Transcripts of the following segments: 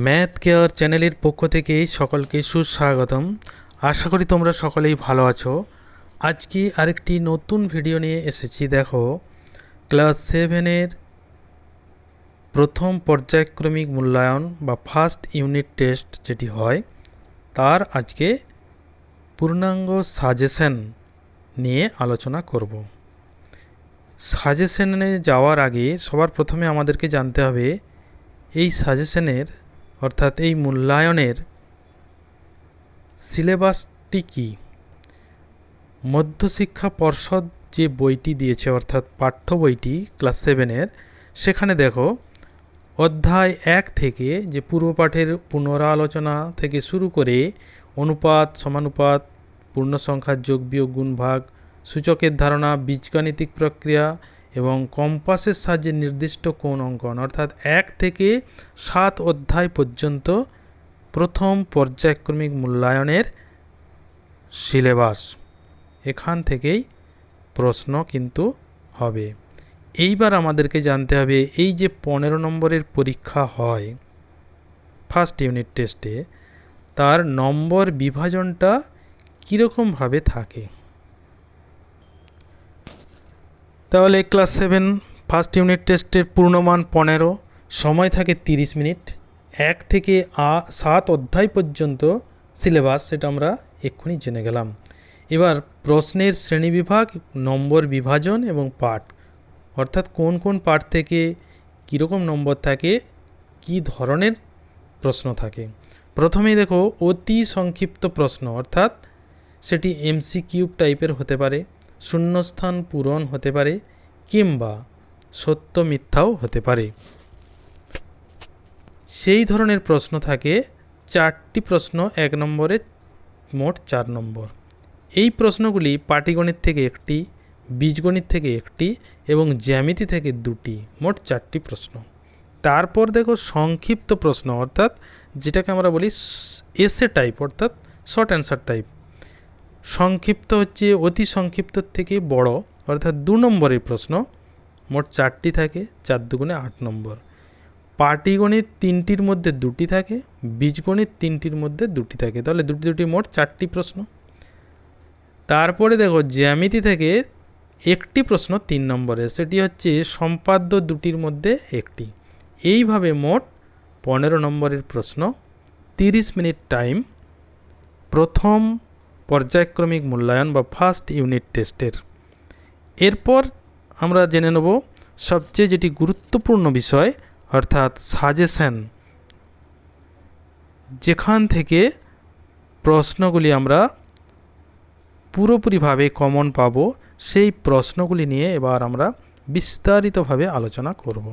Math care চ্যানেলের পক্ষ থেকে সকলকে সুস্বাগতম। আশা করি তোমরা সকলেই ভালো আছো। আজকে আরেকটি নতুন ভিডিও নিয়ে এসেছি, দেখো। ক্লাস সেভেনের প্রথম পর্যায়ক্রমিক মূল্যায়ন বা ফার্স্ট ইউনিট টেস্ট যেটি হয়, তার আজকে পূর্ণাঙ্গ সাজেশন নিয়ে আলোচনা করব। সাজেশনে যাওয়ার আগে সবার প্রথমে আমাদেরকে জানতে হবে, এই সাজেশনের অর্থাৎ এই মূল্যায়নের সিলেবাসটি কী? মধ্যশিক্ষা পর্ষদ যে বইটি দিয়েছে, অর্থাৎ পাঠ্য বইটি ক্লাস সেভেনের, সেখানে দেখো, অধ্যায় এক থেকে যে পূর্বপাঠের পুনরালোচনা থেকে শুরু করে অনুপাত, সমানুপাত পূর্ণ সংখ্যার যোগ, বিয়োগ, গুণ, ভাগ, সূচকের ধারণা, বীজগাণিতিক প্রক্রিয়া এবং কম্পাসের সাহায্যে নির্দিষ্ট কোণ অঙ্কন, অর্থাৎ এক থেকে সাত অধ্যায় পর্যন্ত প্রথম পর্যায়ক্রমিক মূল্যায়নের সিলেবাস। এখান থেকেই প্রশ্ন কিন্তু হবে। এইবার আমাদেরকে জানতে হবে, এই যে পনেরো নম্বরের পরীক্ষা হয়, ফার্স্ট ইউনিট টেস্টে, তার নম্বর বিভাজনটা কীরকমভাবে থাকে? তাহলে ক্লাস সেভেন ফার্স্ট ইউনিট টেস্টের পূর্ণমান পনেরো, সময় থাকে তিরিশ মিনিট। এক থেকে আ, সাত অধ্যায় পর্যন্ত সিলেবাস সেটা আমরা এক্ষুনি জেনে গেলাম। এবার প্রশ্নের শ্রেণি বিভাগ, নম্বর বিভাজন এবং পাঠ। অর্থাৎ কোন কোন পাঠ থেকে কীরকম নম্বর থাকে, কী ধরনের প্রশ্ন থাকে। প্রথমেই দেখো, অতি সংক্ষিপ্ত প্রশ্ন, অর্থাৎ সেটি এমসি কিউব টাইপের হতে পারে। শূন্যস্থান পূরণ হতে পারে কিংবা সত্য মিথ্যাও হতে পারে। সেই ধরনের প্রশ্ন থাকে, চারটি প্রশ্ন, এক নম্বরে মোট চার নম্বর। এই প্রশ্নগুলি পাটিগণিত থেকে একটি, বীজগণিত থেকে একটি এবং জ্যামিতি থেকে দুটি, মোট চারটি প্রশ্ন। তারপর দেখো সংক্ষিপ্ত প্রশ্ন, অর্থাৎ যেটাকে আমরা বলি এসে টাইপ, অর্থাৎ শর্ট অ্যান্সার টাইপ। সংক্ষিপ্ত হচ্ছে, অতি সংক্ষিপ্ত থেকে বড়, অর্থাৎ দু নম্বরের প্রশ্ন। মোট চারটি থাকে, চার দুগুণে আট নম্বর। পাটিগণিত তিনটির মধ্যে দুটি থাকে, বীজগণিত তিনটির মধ্যে দুটি থাকে। তাহলে দুটি দুটি মোট চারটি প্রশ্ন। তারপরে দেখো, জ্যামিতি থেকে একটি প্রশ্ন তিন নম্বরে, সেটি হচ্ছে সম্পাদ্য দুটির মধ্যে একটি। এইভাবে মোট পনেরো নম্বরের প্রশ্ন। তিরিশ মিনিট টাইম। প্রথম পর্যায়ক্রমিক মূল্যায়ন বা ফার্স্ট ইউনিট টেস্টের এরপর আমরা জেনে নেব সবচেয়ে যেটি গুরুত্বপূর্ণ বিষয়, অর্থাৎ সাজেশন যেখান থেকে প্রশ্নগুলি আমরা পুরোপুরিভাবে কমন পাব, সেই প্রশ্নগুলি নিয়ে এবার আমরা বিস্তারিতভাবে আলোচনা করব।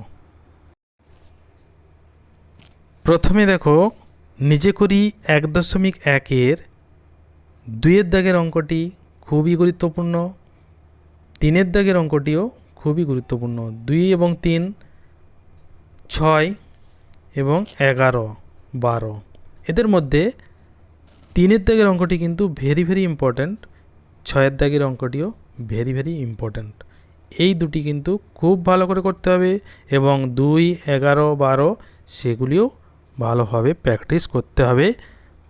প্রথমে দেখো, নিজে করি এক দশমিক একের দুইয়ের দাগের অঙ্কটি খুবই গুরুত্বপূর্ণ, তিনের দাগের অঙ্কটিও খুবই গুরুত্বপূর্ণ। দুই এবং তিন ছয় এবং এগারো, বারো। এদের মধ্যে তিনের দাগের অঙ্কটি কিন্তু ভেরি ভেরি ইম্পর্ট্যান্ট ছয়ের দাগের অঙ্কটিও ভেরি ভেরি ইম্পর্ট্যান্ট এই দুটি কিন্তু খুব ভালো করে করতে হবে এবং দুই, এগারো, বারো, সেগুলিও ভালোভাবে প্র্যাকটিস করতে হবে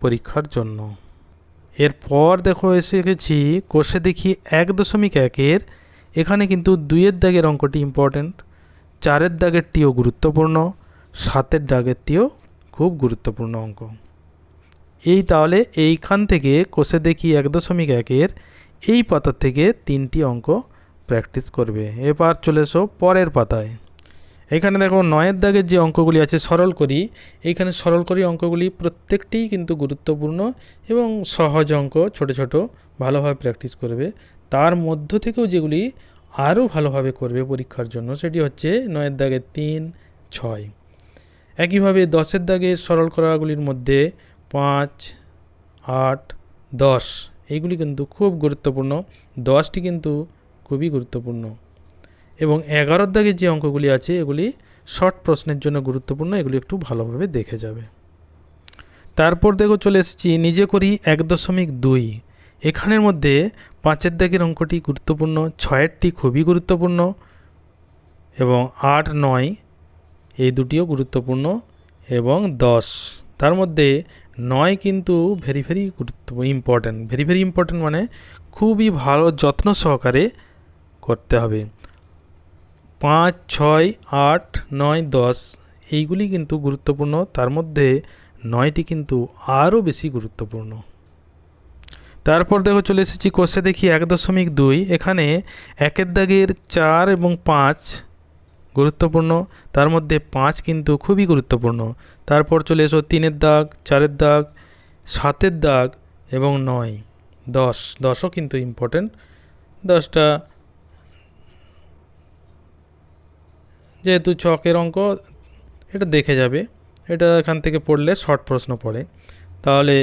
পরীক্ষার জন্য। এরপর দেখো এসে গেছি কোষে দেখি এক দশমিক একের। এখানে কিন্তু দুইয়ের দাগের অঙ্কটি ইম্পর্ট্যান্ট চারের দাগেরটিও গুরুত্বপূর্ণ, সাতের দাগেরটিও খুব গুরুত্বপূর্ণ অঙ্ক। এই তাহলে এইখান থেকে কোষে দেখি এক দশমিক একের, এই পাতা থেকে তিনটি অঙ্ক প্র্যাকটিস করবে। এবার চলে এসো পরের পাতায়। এখানে দেখো নয়ের দাগের যে অঙ্কগুলি আছে, সরল করি। এইখানে সরল করি অঙ্কগুলি প্রত্যেকটিই কিন্তু গুরুত্বপূর্ণ এবং সহজ অঙ্ক, ছোট ছোট, ভালোভাবে প্র্যাকটিস করবে। তার মধ্য থেকেও যেগুলি আরও ভালোভাবে করবে পরীক্ষার জন্য, সেটি হচ্ছে নয়ের দাগের তিন, ছয়। একইভাবে দশের দাগের সরল করাগুলির মধ্যে পাঁচ, আট, দশ, এইগুলি কিন্তু খুব গুরুত্বপূর্ণ। দশটি কিন্তু খুবই গুরুত্বপূর্ণ। এবং এগারোর দাগের যে অঙ্কগুলি আছে, এগুলি শর্ট প্রশ্নের জন্য গুরুত্বপূর্ণ, এগুলি একটু ভালোভাবে দেখে যাবে। তারপর দেখো চলে এসেছি, নিজে করি এক দশমিক দুই। এখানের মধ্যে পাঁচের দাগের অঙ্কটি গুরুত্বপূর্ণ, ছয়েরটি খুবই গুরুত্বপূর্ণ এবং আট, নয়, এই দুটিও গুরুত্বপূর্ণ এবং দশ। তার মধ্যে নয় কিন্তু ভেরি ভেরি গুরুত্ব ইম্পর্ট্যান্ট ভেরি ভেরি ইম্পর্ট্যান্ট মানে খুবই ভালো, যত্ন সহকারে করতে হবে। পাঁচ, ছয়, আট, নয়, দশ, এইগুলি কিন্তু গুরুত্বপূর্ণ। তার মধ্যে নয়টি কিন্তু আরও বেশি গুরুত্বপূর্ণ। তারপর দেখো চলে এসেছি কোষে দেখি এক দশমিক দুই। এখানে একের দাগের চার এবং পাঁচ গুরুত্বপূর্ণ। তার মধ্যে পাঁচ কিন্তু খুবই গুরুত্বপূর্ণ। তারপর চলে এসো তিনের দাগ, চারের দাগ, সাতের দাগ এবং নয়, দশ। দশও কিন্তু ইম্পর্টেন্ট দশটা যেহেতু ছকের অঙ্ক, এটা দেখে যাবে। এটা এখান থেকে পড়লে শর্ট প্রশ্ন পড়ে। তাহলে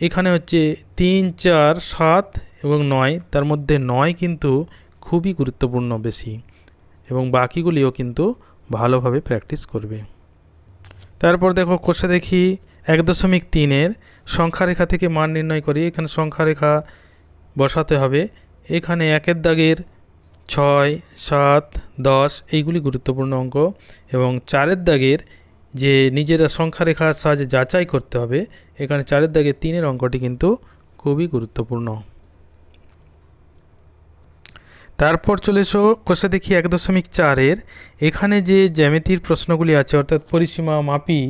এখানে হচ্ছে তিন, চার, সাত এবং নয়, তার মধ্যে নয় কিন্তু খুবই গুরুত্বপূর্ণ বেশি এবং বাকিগুলিও কিন্তু ভালোভাবে প্র্যাকটিস করবে। তারপর দেখো কোষে দেখি এক দশমিক তিনের সংখ্যারেখা থেকে মান নির্ণয় করি। এখানে সংখ্যারেখা বসাতে হবে। এখানে একের দাগের ছয়, সাত, দশ এইগুলি গুরুত্বপূর্ণ অঙ্ক এবং চারের দাগের যে নিজেরা সংখ্যারেখার সাহায্যে যাচাই করতে হবে, এখানে চারের দাগে তিনের অঙ্কটি কিন্তু খুবই গুরুত্বপূর্ণ। তারপর চলে এসো কোষে দেখি এক দশমিক চারের। এখানে যে জ্যামিতির প্রশ্নগুলি আছে, অর্থাৎ পরিসীমা মাপি,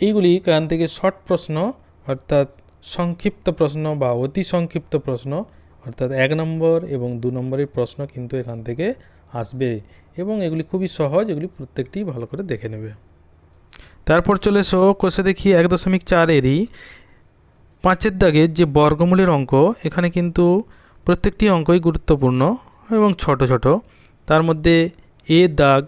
এইগুলি এখান থেকে শর্ট প্রশ্ন, অর্থাৎ সংক্ষিপ্ত প্রশ্ন বা অতি সংক্ষিপ্ত প্রশ্ন অর্থাৎ এক নম্বর এবং দু নম্বরের প্রশ্ন কিন্তু এখান থেকে আসবে এবং এগুলি খুবই সহজ, এগুলি প্রত্যেকটি ভালো করে দেখে নেবে। তারপর চলে এসো, কোষে দেখি এক দশমিক চারেরই পাঁচের দাগের যে বর্গমূলের অঙ্ক, এখানে কিন্তু প্রত্যেকটি অঙ্কই গুরুত্বপূর্ণ এবং ছোট ছোট। তার মধ্যে এ দাগ,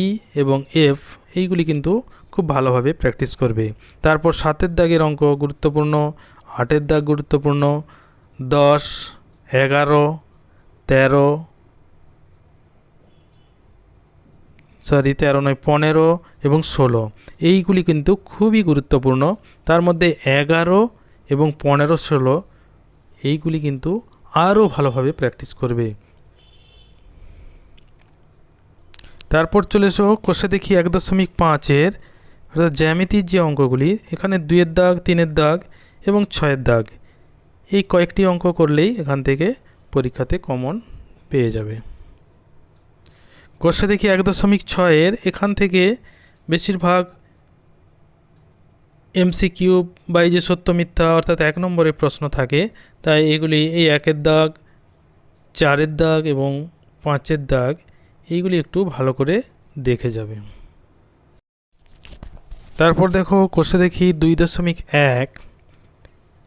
ই এবং এফ, এইগুলি কিন্তু খুব ভালোভাবে প্র্যাকটিস করবে। তারপর সাতের দাগের অঙ্ক গুরুত্বপূর্ণ, আটের দাগ গুরুত্বপূর্ণ, দশ এগারো, তেরো সরি তেরো নয়, পনেরো এবং ষোলো। এইগুলি কিন্তু খুবই গুরুত্বপূর্ণ। তার মধ্যে এগারো এবং পনেরো, ষোলো, এইগুলি কিন্তু আরও ভালোভাবে প্র্যাকটিস করবে। তারপর চলে এসো, কোষে দেখি এক দশমিক পাঁচের, অর্থাৎ জ্যামিতির যে অঙ্কগুলি, এখানে দুইয়ের দাগ, তিনের দাগ এবং ছয়ের দাগ। এই কয়েকটি অঙ্ক করলেই এখান থেকে পরীক্ষাতে কমন পেয়ে যাবে। কোষে দেখি এক দশমিক ছয়ের এখান থেকে বেশিরভাগ এমসি কিউব বা এই যে সত্য মিথ্যা অর্থাৎ এক নম্বরের প্রশ্ন থাকে, তাই এগুলি এই একের দাগ, চারের দাগ এবং পাঁচের দাগ এইগুলি একটু ভালো করে দেখে যাবে। তারপর দেখো কোষে দেখি দুই দশমিক এক,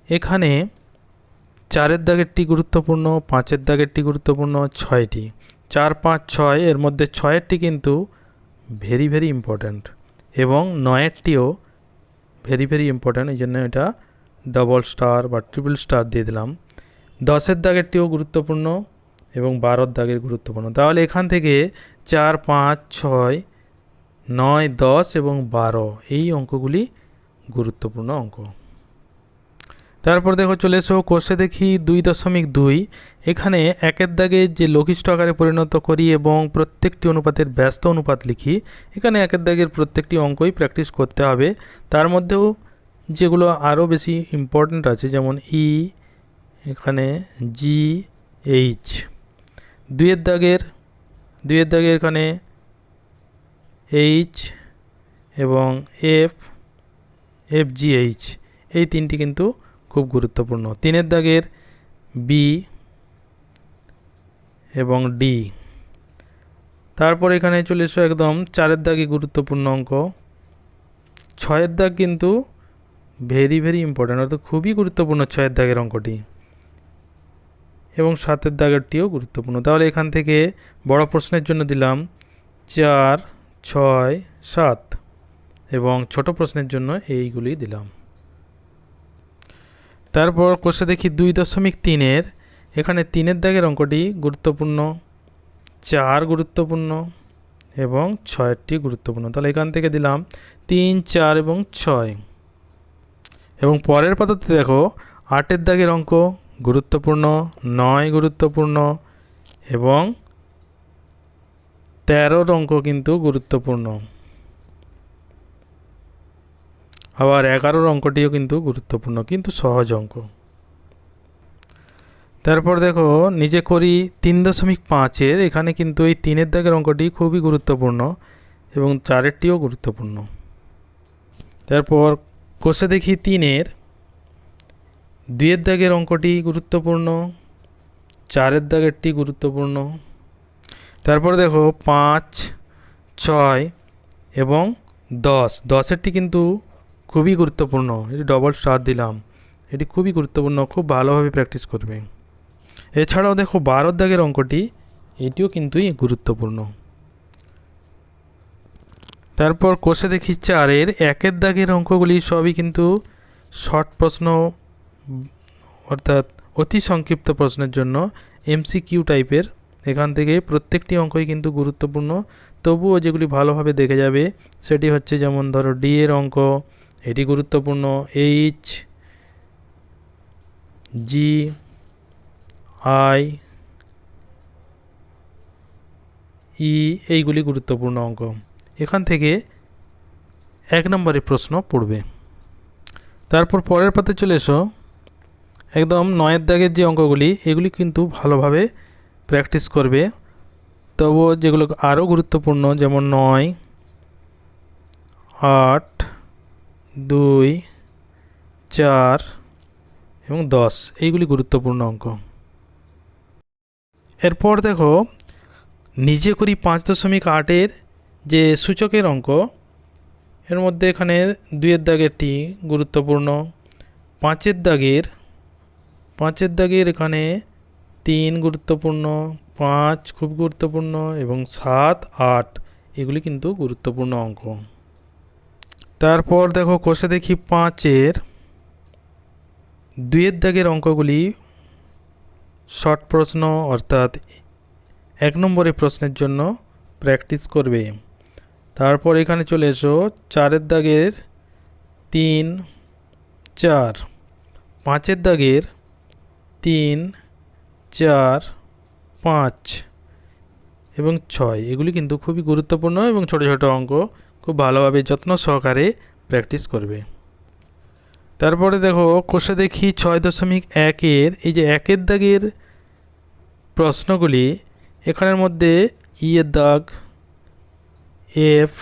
এখানে চারের দাগেরটি গুরুত্বপূর্ণ, পাঁচের দাগেরটি গুরুত্বপূর্ণ ছয়টি। চার, পাঁচ, ছয়, এর মধ্যে ছয়েরটি কিন্তু ভেরি ভেরি ইম্পর্ট্যান্ট এবং নয়েরটিও ভেরি ভেরি ইম্পর্ট্যান্ট এই জন্য এটা ডবল স্টার বা ট্রিপল স্টার দিয়ে দিলাম। দশের দাগেরটিও গুরুত্বপূর্ণ এবং বারোর দাগের গুরুত্বপূর্ণ। তাহলে এখান থেকে চার, পাঁচ, ছয়, নয়, দশ এবং বারো, এই অঙ্কগুলি গুরুত্বপূর্ণ অঙ্ক। তারপর দেখো চলে এসো কোষে দেখি দুই দশমিক দুই। এখানে একের দাগে যে লঘিষ্ঠ আকারে পরিণত করি এবং প্রত্যেকটি অনুপাতের ব্যস্ত অনুপাত লিখি, এখানে একের দাগের প্রত্যেকটি অঙ্কই প্র্যাকটিস করতে হবে। তার মধ্যেও যেগুলো আরও বেশি ইম্পর্ট্যান্ট আছে, যেমন ই এখানে জি এইচ দুইয়ের দাগের দুইয়ের দাগের এখানে এইচ এবং এফ এফ জি এইচ এই তিনটি কিন্তু খুব গুরুত্বপূর্ণ। তিনের দাগের বি এবং ডি। তারপর এখানে চলে এসো একদম চারের দাগে গুরুত্বপূর্ণ অঙ্ক। ছয়ের দাগ কিন্তু ভেরি ভেরি ইম্পর্ট্যান্ট অর্থাৎ খুবই গুরুত্বপূর্ণ ছয়ের দাগের অঙ্কটি। এবং সাতের দাগেরটিও গুরুত্বপূর্ণ। তাহলে এখান থেকে বড় প্রশ্নের জন্য দিলাম চার, ছয়, সাত। এবং ছোট প্রশ্নের জন্য এইগুলি দিলাম। তারপর কোষে দেখি দুই দশমিক তিনের। এখানে তিনের দাগের অঙ্কটি গুরুত্বপূর্ণ, চার গুরুত্বপূর্ণ এবং ছয়টি গুরুত্বপূর্ণ। তাহলে এখান থেকে দিলাম তিন, চার এবং ছয়। এবং পরের পাতাতে দেখো, আটের দাগের অঙ্ক গুরুত্বপূর্ণ, নয় গুরুত্বপূর্ণ এবং তেরোর অঙ্ক কিন্তু গুরুত্বপূর্ণ। আবার এগারোর অঙ্কটিও কিন্তু গুরুত্বপূর্ণ, কিন্তু সহজ অঙ্ক। তারপর দেখো, নিজে করি তিন দশমিক পাঁচের, এখানে কিন্তু এই তিনের দাগের অঙ্কটি খুবই গুরুত্বপূর্ণ এবং চারেরটিও গুরুত্বপূর্ণ। তারপর কোষে দেখি তিনের, দুইয়ের দাগের অঙ্কটি গুরুত্বপূর্ণ, চারের দাগেরটি গুরুত্বপূর্ণ। তারপর দেখো, পাঁচ, ছয় এবং দশ, দশেরটি কিন্তু খুবই গুরুত্বপূর্ণ। এটি ডবল স্টার দিলাম। এটি খুবই গুরুত্বপূর্ণ, খুব ভালোভাবে প্র্যাকটিস করবে। এছাড়াও দেখো, বারোর দাগের অঙ্কটি, এটিও কিন্তু গুরুত্বপূর্ণ। তারপর কোষে দেখি চারের, একের দাগের অঙ্কগুলি সবই কিন্তু শর্ট প্রশ্ন, অর্থাৎ অতি সংক্ষিপ্ত প্রশ্নের জন্য এমসিকিউ টাইপের এখান থেকে প্রত্যেকটি অঙ্কই কিন্তু গুরুত্বপূর্ণ। তবুও যেগুলি ভালোভাবে দেখে যাবে, সেটি হচ্ছে যেমন ধরো ডি এর অঙ্ক এটি গুরুত্বপূর্ণ। এইচ জি আই ই এইগুলি গুরুত্বপূর্ণ অঙ্ক। এখান থেকে এক নম্বরের প্রশ্ন পড়বে। তারপর পরের পাতে চলে এসো। একদম নয়ের দাগের যে অঙ্কগুলি, এগুলি কিন্তু ভালোভাবে প্র্যাকটিস করবে। তবুও যেগুলো আরও গুরুত্বপূর্ণ, যেমন নয়, আট দুই, চার এবং দশ। এইগুলি গুরুত্বপূর্ণ অঙ্ক। এরপর দেখো, নিজে করি পাঁচ দশমিক আটের যে সূচকের অঙ্ক, এর মধ্যে এখানে দুইয়ের দাগেরটি গুরুত্বপূর্ণ। পাঁচের দাগের পাঁচের দাগের এখানে তিন গুরুত্বপূর্ণ, পাঁচ খুব গুরুত্বপূর্ণ এবং সাত, আট। এগুলি কিন্তু গুরুত্বপূর্ণ অঙ্ক। তারপর দেখো কোষে দেখি পাঁচের দুইয়ের দাগের অঙ্কগুলি শর্ট প্রশ্ন অর্থাৎ এক নম্বরের প্রশ্নের জন্য প্র্যাকটিস করবে। তারপর এখানে চলে এসো, চারের দাগের তিন, চার। পাঁচের দাগের তিন, চার, পাঁচ এবং ছয়। এগুলি কিন্তু খুবই গুরুত্বপূর্ণ এবং ছোট ছোট অঙ্ক। খুব ভালোভাবে যত্ন সহকারে প্র্যাকটিস করবে। তারপরে দেখো, কোষে দেখি ছয় দশমিক একের, এই যে একের দাগের প্রশ্নগুলি, এখানের মধ্যে ই এর দাগ, এফ,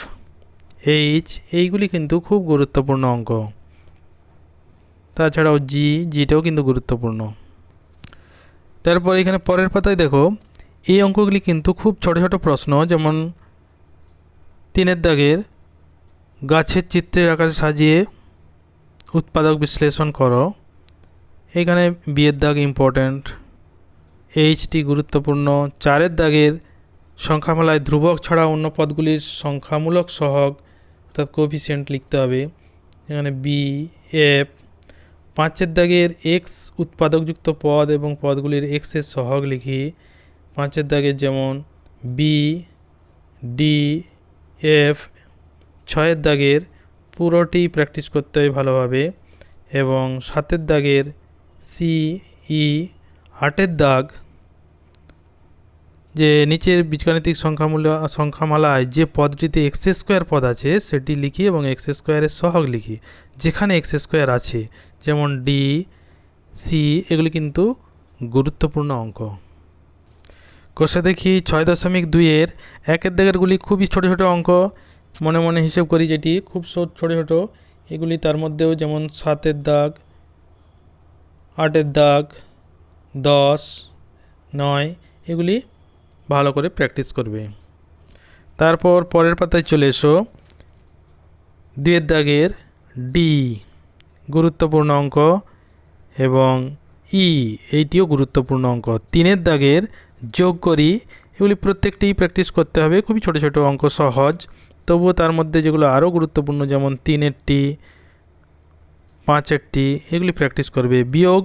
এইচ, এইগুলি কিন্তু খুব গুরুত্বপূর্ণ অঙ্ক। তাছাড়াও জি, জিটাও কিন্তু গুরুত্বপূর্ণ। তারপর এখানে পরের পাতায় দেখো, এই অঙ্কগুলি কিন্তু খুব ছোট ছোট প্রশ্ন, যেমন তিনের দাগের গাছের চিত্রের আকারে সাজিয়ে উৎপাদক বিশ্লেষণ করো। এখানে বিয়ের দাগ ইম্পর্ট্যান্ট এইচটি গুরুত্বপূর্ণ, চারের দাগের সংখ্যামালায় ধ্রুবক ছাড়া অন্য পদগুলির সংখ্যামূলক সহগ, অর্থাৎ কোফিসিয়েন্ট লিখতে হবে। এখানে বি এফ পাঁচের দাগের এক্স উৎপাদকযুক্ত পদ এবং পদগুলির এক্সের সহগ লিখি। পাঁচের দাগের যেমন বি ডি এফ ছয়ের দাগের পুরোটি প্র্যাকটিস করতে হয় ভালোভাবে এবং সাতের দাগের সি, ই, আটের দাগ যে নিচের বীজগাণিতিক সংখ্যামূল্য সংখ্যামালায় যে পদটিতে এক্স স্কোয়ার পদ আছে সেটি লিখি এবং এক্স স্কোয়ারের সহগ লিখি। যেখানে এক্স স্কোয়ার আছে, যেমন ডি, সি, এগুলি কিন্তু গুরুত্বপূর্ণ অঙ্ক। কোষে দেখি ছয় দশমিক দুইয়ের একের দাগেরগুলি খুবই ছোটো ছোটো অঙ্ক। মনে মনে হিসেব করি যেটি খুব ছোটো ছোটো। এগুলি তার মধ্যেও যেমন সাতের দাগ, আটের দাগ, দশ, নয়, এগুলি ভালো করে প্র্যাকটিস করবে। তারপর পরের পাতায় চলে এসো। দুয়ের দাগের ডি গুরুত্বপূর্ণ অঙ্ক এবং ই এইটিও গুরুত্বপূর্ণ অঙ্ক। তিনের দাগের যোগ করি, এগুলি প্রত্যেকটিই প্র্যাকটিস করতে হবে। খুবই ছোট ছোট অঙ্ক সহজ। তবুও তার মধ্যে যেগুলো আরও গুরুত্বপূর্ণ, যেমন তিনেরটি, পাঁচেরটি, এগুলি প্র্যাকটিস করবে। বিয়োগ,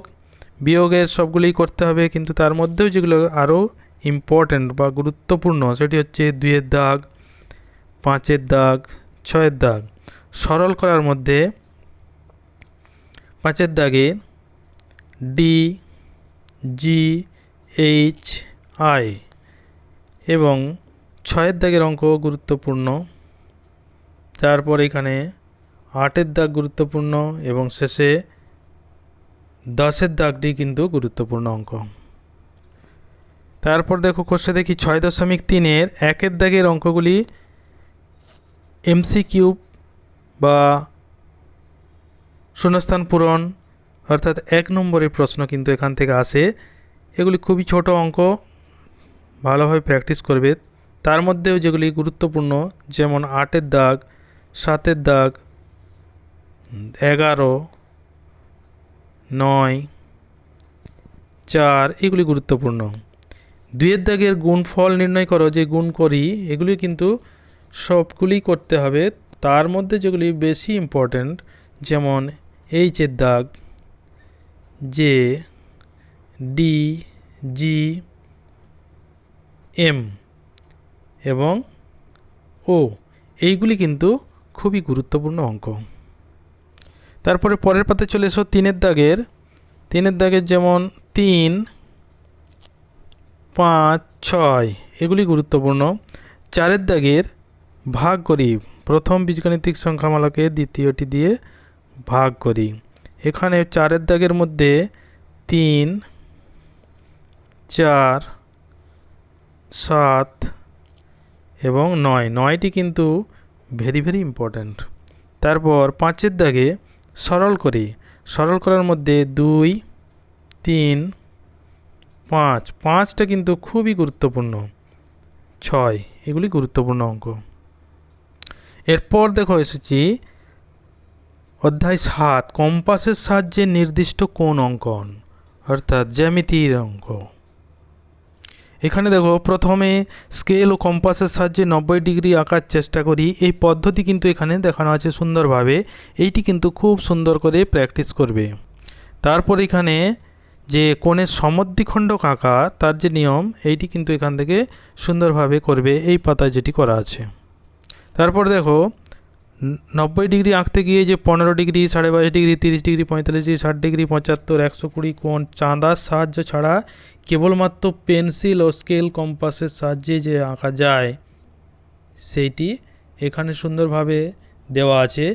বিয়োগের সবগুলোই করতে হবে, কিন্তু তার মধ্যেও যেগুলো আরও ইম্পর্ট্যান্ট বা গুরুত্বপূর্ণ, সেটি হচ্ছে দুইয়ের দাগ, পাঁচের দাগ, ছয়ের দাগ। সরল করার মধ্যে পাঁচের দাগে ডি জি এইচ আই এবং ছয়ের দাগের অঙ্ক গুরুত্বপূর্ণ। তারপর এখানে আটের দাগ গুরুত্বপূর্ণ এবং শেষে দশের দাগটি কিন্তু গুরুত্বপূর্ণ অঙ্ক। তারপর দেখো কোষে দেখি ছয় দশমিক তিনের একের দাগের অঙ্কগুলি এমসি কিউব বা শূন্যস্থান পূরণ অর্থাৎ এক নম্বরের প্রশ্ন কিন্তু এখান থেকে আসে। এগুলি খুবই ছোট অঙ্ক ভালোভাবে প্র্যাকটিস করবে। তার মধ্যেও যেগুলি গুরুত্বপূর্ণ, যেমন আটের দাগ, সাতের দাগ, এগারো, নয়, চার, এগুলি গুরুত্বপূর্ণ। দুইয়ের দাগের গুণফল নির্ণয় করো, যে গুণ করি, এগুলি কিন্তু সবগুলি করতে হবে। তার মধ্যে যেগুলি বেশি ইম্পর্ট্যান্ট যেমন এইচের দাগ জে ডি জি এম এবং ও। এইগুলি কিন্তু খুবই গুরুত্বপূর্ণ অঙ্ক। তারপরে পরের পাতে চলে এসো তিনের দাগের। তিনের দাগের যেমন তিন, পাঁচ, ছয়, এগুলি গুরুত্বপূর্ণ। চারের দাগের ভাগ করি। প্রথম বীজগণিতিক সংখ্যামালাকে দ্বিতীয়টি দিয়ে ভাগ করি। এখানে চারের দাগের মধ্যে তিন, চার সাত এবং নয়। নয়টি কিন্তু ভেরি ভেরি ইম্পর্ট্যান্ট তারপর পাঁচের দাগে সরল করি। সরল করার মধ্যে দুই, তিন, পাঁচ। পাঁচটা কিন্তু খুবই গুরুত্বপূর্ণ। ছয়, এগুলি গুরুত্বপূর্ণ অঙ্ক। এরপর দেখো এসেছি অধ্যায় সাত, কম্পাসের সাহায্যে নির্দিষ্ট কোন অঙ্কন? অর্থাৎ জ্যামিতির অঙ্ক। এখানে দেখো, প্রথমে স্কেল ও কম্পাসের সাহায্যে নব্বই ডিগ্রি আঁকার চেষ্টা করি। এই পদ্ধতি কিন্তু এখানে দেখানো আছে সুন্দরভাবে। এইটি কিন্তু খুব সুন্দর করে প্র্যাকটিস করবে। তারপর এখানে যে কোণের সমদ্বিখণ্ডক আঁকা, তার যে নিয়ম, এইটি কিন্তু এখান থেকে সুন্দরভাবে করবে। এই পাতায় যেটি করা আছে। তারপর দেখো নব্বই ডিগ্রি আঁকতে গিয়ে যে পনেরো ডিগ্রি, সাড়ে বাইশ ডিগ্রি, তিরিশ ডিগ্রি, পঁয়তাল্লিশ ডিগ্রি, ষাট ডিগ্রি, পঁচাত্তর, একশো কুড়ি কোণ চাঁদার সাহায্য ছাড়া কেবলমাত্র পেন্সিল ও স্কেল কম্পাসের সাহায্যে যে আঁকা যায়, সেইটি এখানে সুন্দরভাবে দেওয়া আছে।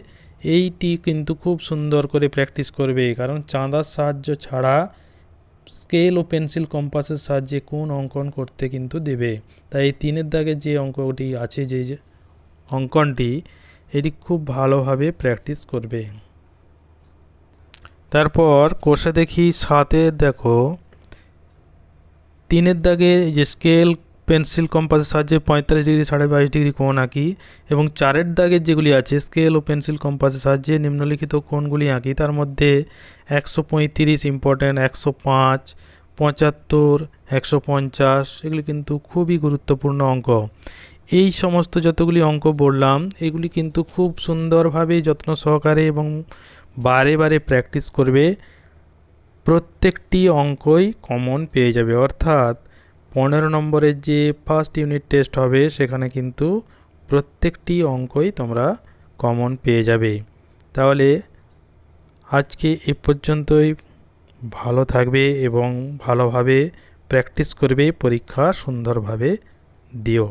এইটি কিন্তু খুব সুন্দর করে প্র্যাকটিস করবে, কারণ চাঁদার সাহায্য ছাড়া স্কেল ও পেন্সিল কম্পাসের সাহায্যে কোন অঙ্কন করতে কিন্তু দেবে। তাই এই তিনের দাগে যে অঙ্কটি আছে যে অঙ্কনটি এটি খুব ভালোভাবে প্র্যাকটিস করবে। তারপর কোষে দেখি সাথে দেখো, তিনের দাগে যে স্কেল পেন্সিল কম্পাসের সাহায্যে পঁয়তাল্লিশ ডিগ্রি সাড়ে বাইশ ডিগ্রি কোণ আঁকি এবং চারের দাগের যেগুলি আছে স্কেল ও পেন্সিল কম্পাসের সাহায্যে নিম্নলিখিত কোণগুলি আঁকি, তার মধ্যে একশো পঁয়ত্রিশ ইম্পর্ট্যান্ট একশো পাঁচ পঁচাত্তর, একশো পঞ্চাশ, এগুলি কিন্তু খুবই গুরুত্বপূর্ণ অঙ্ক। এই সমস্ত যতগুলি অঙ্ক বললাম, এগুলি কিন্তু খুব সুন্দরভাবে যত্ন সহকারে এবং বারে বারে প্র্যাকটিস করবে। প্রত্যেকটি অঙ্কই কমন পেয়ে যাবে। অর্থাৎ পনেরো নম্বরের যে ফার্স্ট ইউনিট টেস্ট হবে, সেখানে কিন্তু প্রত্যেকটি অঙ্কই তোমরা কমন পেয়ে যাবে। তাহলে আজকে এ পর্যন্তই। ভালো থাকবে এবং ভালোভাবে প্র্যাকটিস করবে পরীক্ষা সুন্দরভাবে দিও।